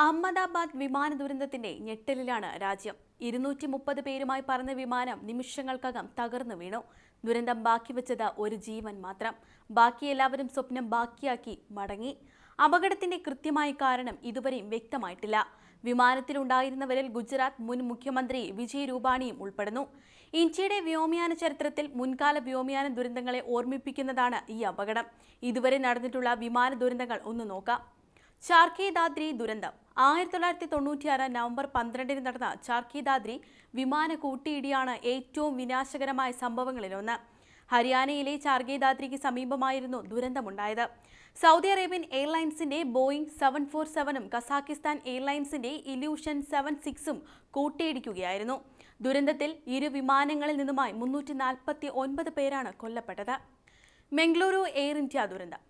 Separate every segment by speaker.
Speaker 1: അഹമ്മദാബാദ് വിമാന ദുരന്തത്തിന്റെ ഞെട്ടലിലാണ് രാജ്യം. ഇരുന്നൂറ്റി മുപ്പത് പേരുമായി പറന്ന വിമാനം നിമിഷങ്ങൾക്കകം തകർന്നു വീണു. ദുരന്തം ബാക്കി വെച്ചത് ഒരു ജീവൻ മാത്രം. ബാക്കി എല്ലാവരും സ്വപ്നം ബാക്കിയാക്കി മടങ്ങി. അപകടത്തിന്റെ കൃത്യമായ കാരണം ഇതുവരെയും വ്യക്തമായിട്ടില്ല. വിമാനത്തിലുണ്ടായിരുന്നവരിൽ ഗുജറാത്ത് മുൻ മുഖ്യമന്ത്രി വിജയ് രൂപാണിയും ഉൾപ്പെടുന്നു. ഇന്ത്യയുടെ വ്യോമയാന ചരിത്രത്തിൽ മുൻകാല വ്യോമയാന ദുരന്തങ്ങളെ ഓർമ്മിപ്പിക്കുന്നതാണ് ഈ അപകടം. ഇതുവരെ നടന്നിട്ടുള്ള വിമാന ദുരന്തങ്ങൾ ഒന്ന് നോക്കാം. ചാർക്കേദാദ്രി ദുരന്തം. ആയിരത്തി തൊള്ളായിരത്തി തൊണ്ണൂറ്റിയാറ് നവംബർ പന്ത്രണ്ടിന് നടന്ന ചാർക്കിദാദ്രി വിമാന കൂട്ടിയിടിയാണ് ഏറ്റവും വിനാശകരമായ സംഭവങ്ങളിലൊന്ന് ഹരിയാനയിലെ ചാർഗേദാദ്രിക്ക് സമീപമായിരുന്നു ദുരന്തമുണ്ടായത്. സൗദി അറേബ്യൻ എയർലൈൻസിന്റെ ബോയിംഗ് സെവൻ ഫോർ സെവനും കസാക്കിസ്ഥാൻ എയർലൈൻസിന്റെ ഇല്യൂഷൻ സെവൻ സിക്സും കൂട്ടിയിടിക്കുകയായിരുന്നു. ദുരന്തത്തിൽ ഇരു വിമാനങ്ങളിൽ നിന്നുമായി മുന്നൂറ്റി നാൽപ്പത്തി ഒൻപത് പേരാണ് കൊല്ലപ്പെട്ടത്. മംഗളൂരു എയർ ഇന്ത്യ ദുരന്തം.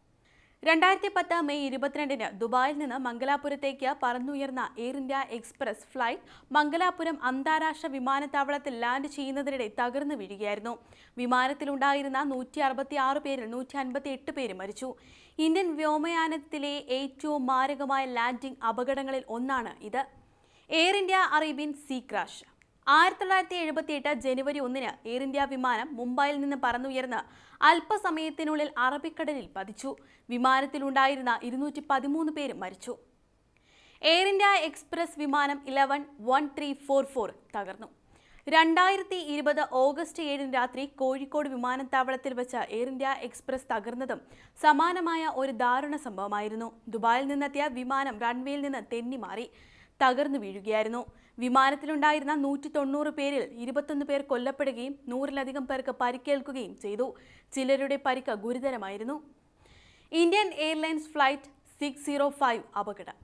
Speaker 1: രണ്ടായിരത്തി പത്ത് മെയ് ഇരുപത്തിരണ്ടിന് ദുബായിൽ നിന്ന് മംഗലാപുരത്തേക്ക് പറന്നുയർന്ന Air India Express flight Mangalapuram അന്താരാഷ്ട്ര വിമാനത്താവളത്തിൽ ലാൻഡ് ചെയ്യുന്നതിനിടെ തകർന്നു വീഴുകയായിരുന്നു. വിമാനത്തിലുണ്ടായിരുന്ന നൂറ്റി അറുപത്തി ആറ് പേരിൽ നൂറ്റി അൻപത്തി എട്ട് പേര് മരിച്ചു. ഇന്ത്യൻ വ്യോമയാനത്തിലെ ഏറ്റവും മാരകമായ ലാൻഡിംഗ് അപകടങ്ങളിൽ ഒന്നാണ് ഇത്. Air India Arabian Sea crash ആയിരത്തി തൊള്ളായിരത്തി എഴുപത്തി എട്ട് ജനുവരി ഒന്നിന് എയർ ഇന്ത്യ വിമാനം മുംബൈയിൽ നിന്ന് പറന്നുയർന്ന് അല്പസമയത്തിനുള്ളിൽ അറബിക്കടലിൽ പതിച്ചു. വിമാനത്തിലുണ്ടായിരുന്ന ഇരുന്നൂറ്റി പതിമൂന്ന് പേര് മരിച്ചു. എയർ ഇന്ത്യ എക്സ്പ്രസ് വിമാനം eleven one three four four തകർന്നു. രണ്ടായിരത്തി ഇരുപത് ഓഗസ്റ്റ് ഏഴിന് രാത്രി കോഴിക്കോട് വിമാനത്താവളത്തിൽ വെച്ച് എയർ ഇന്ത്യ എക്സ്പ്രസ് തകർന്നതും സമാനമായ ഒരു ദാരുണ സംഭവമായിരുന്നു. ദുബായിൽ നിന്നെത്തിയ വിമാനം റൺവേയിൽ നിന്ന് തെന്നി മാറി. തകർന്നു വീഴുകയായിരുന്നു. വിമാനത്തിലുണ്ടായിരുന്ന നൂറ്റി തൊണ്ണൂറ് പേരിൽ ഇരുപത്തൊന്ന് പേർ കൊല്ലപ്പെടുകയും നൂറിലധികം പേർക്ക് പരിക്കേൽക്കുകയും ചെയ്തു. ചിലരുടെ പരിക്ക് ഗുരുതരമായിരുന്നു. Indian Airlines flight six zero five അപകടം.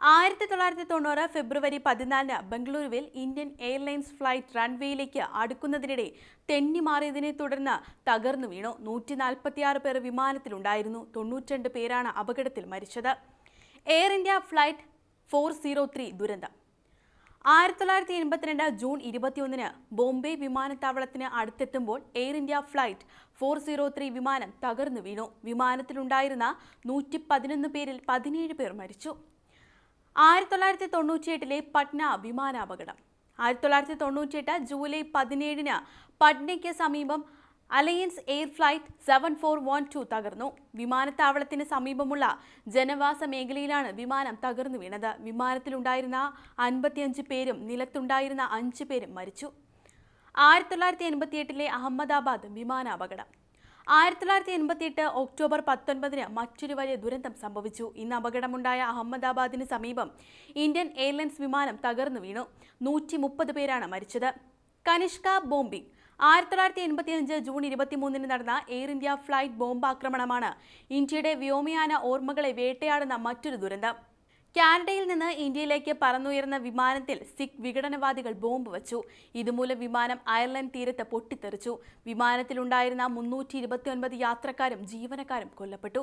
Speaker 1: ആയിരത്തി തൊള്ളായിരത്തി തൊണ്ണൂറ് ഫെബ്രുവരി പതിനാലിന് ബംഗളൂരുവിൽ ഇന്ത്യൻ എയർലൈൻസ് ഫ്ലൈറ്റ് റൺവേയിലേക്ക് അടുക്കുന്നതിനിടെ തെന്നിമാറിയതിനെ തുടർന്ന് തകർന്നു വീണു. നൂറ്റി നാൽപ്പത്തിയാറ് പേർ വിമാനത്തിലുണ്ടായിരുന്നു. തൊണ്ണൂറ്റിരണ്ട് പേരാണ് അപകടത്തിൽ മരിച്ചത്. Air India flight four zero three ദുരന്തം. ആയിരത്തി തൊള്ളായിരത്തി എൺപത്തിരണ്ട് ജൂൺ ഇരുപത്തിയൊന്നിന് ബോംബെ വിമാനത്താവളത്തിന് അടുത്തെത്തുമ്പോൾ Air India flight four zero three വിമാനം തകർന്നു വീണു. വിമാനത്തിലുണ്ടായിരുന്ന നൂറ്റി പതിനൊന്ന് പേരിൽ പതിനേഴ് പേർ മരിച്ചു. ആയിരത്തി തൊള്ളായിരത്തി തൊണ്ണൂറ്റിയെട്ടിലെ പട്ന വിമാനാപകടം. ആയിരത്തി തൊള്ളായിരത്തി തൊണ്ണൂറ്റിയെട്ട് ജൂലൈ പതിനേഴിന് പട്നയ്ക്ക് സമീപം Alliance Air flight seven four one two തകർന്നു. വിമാനത്താവളത്തിന് സമീപമുള്ള ജനവാസ മേഖലയിലാണ് വിമാനം തകർന്നു വീണത്. വിമാനത്തിലുണ്ടായിരുന്ന അൻപത്തിയഞ്ച് പേരും നിലത്തുണ്ടായിരുന്ന അഞ്ച് പേരും മരിച്ചു. ആയിരത്തി തൊള്ളായിരത്തി എൺപത്തിയെട്ടിലെ അഹമ്മദാബാദ് വിമാനാപകടം. ആയിരത്തി തൊള്ളായിരത്തി എൺപത്തിയെട്ട് ഒക്ടോബർ പത്തൊൻപതിന് മറ്റൊരു വലിയ ദുരന്തം സംഭവിച്ചു. ഇന്ന് അപകടമുണ്ടായ അഹമ്മദാബാദിന് സമീപം ഇന്ത്യൻ എയർലൈൻസ് വിമാനം തകർന്നു വീണു. നൂറ്റി മുപ്പത് പേരാണ് മരിച്ചത്. കനിഷ്ക ബോംബിംഗ് ആയിരത്തി തൊള്ളായിരത്തി എൺപത്തിയഞ്ച് ജൂൺ ഇരുപത്തിമൂന്നിന് നടന്ന എയർ ഇന്ത്യ ഫ്ലൈറ്റ് ബോംബാക്രമണമാണ് ഇന്ത്യയുടെ വ്യോമയാന ഓർമ്മകളെ വേട്ടയാടുന്ന മറ്റൊരു ദുരന്തം. കാനഡയിൽ നിന്ന് ഇന്ത്യയിലേക്ക് പറന്നുയർന്ന വിമാനത്തിൽ സിഖ് വിഘടനവാദികൾ ബോംബ് വച്ചു. ഇതുമൂലം വിമാനം അയർലൻഡ് തീരത്ത് പൊട്ടിത്തെറിച്ചു. വിമാനത്തിലുണ്ടായിരുന്ന മുന്നൂറ്റി ഇരുപത്തിയൊൻപത് യാത്രക്കാരും ജീവനക്കാരും കൊല്ലപ്പെട്ടു.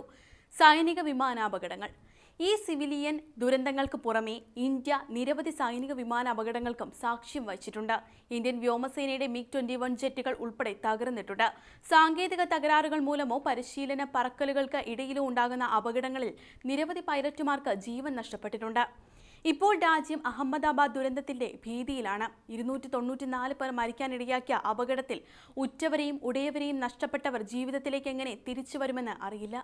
Speaker 1: സൈനിക വിമാനാപകടങ്ങൾ. ഈ സിവിലിയൻ ദുരന്തങ്ങൾക്ക് പുറമെ ഇന്ത്യ നിരവധി സൈനിക വിമാന അപകടങ്ങൾക്കും സാക്ഷ്യം വഹിച്ചിട്ടുണ്ട്. ഇന്ത്യൻ വ്യോമസേനയുടെ മിഗ് ട്വന്റി വൺ ജെറ്റുകൾ ഉൾപ്പെടെ തകർന്നിട്ടുണ്ട്. സാങ്കേതിക തകരാറുകൾ മൂലമോ പരിശീലന പറക്കലുകൾക്ക് ഇടയിലോ ഉണ്ടാകുന്ന അപകടങ്ങളിൽ നിരവധി പൈലറ്റുമാർക്ക് ജീവൻ നഷ്ടപ്പെട്ടിട്ടുണ്ട്. ഇപ്പോൾ രാജ്യം അഹമ്മദാബാദ് ദുരന്തത്തിന്റെ ഭീതിയിലാണ്. ഇരുന്നൂറ്റി തൊണ്ണൂറ്റിനാല് പേർ മരിക്കാനിടയാക്കിയ അപകടത്തിൽ ഉറ്റവരെയും ഉടയവരെയും നഷ്ടപ്പെട്ടവർ ജീവിതത്തിലേക്ക് എങ്ങനെ തിരിച്ചു വരുമെന്ന് അറിയില്ല.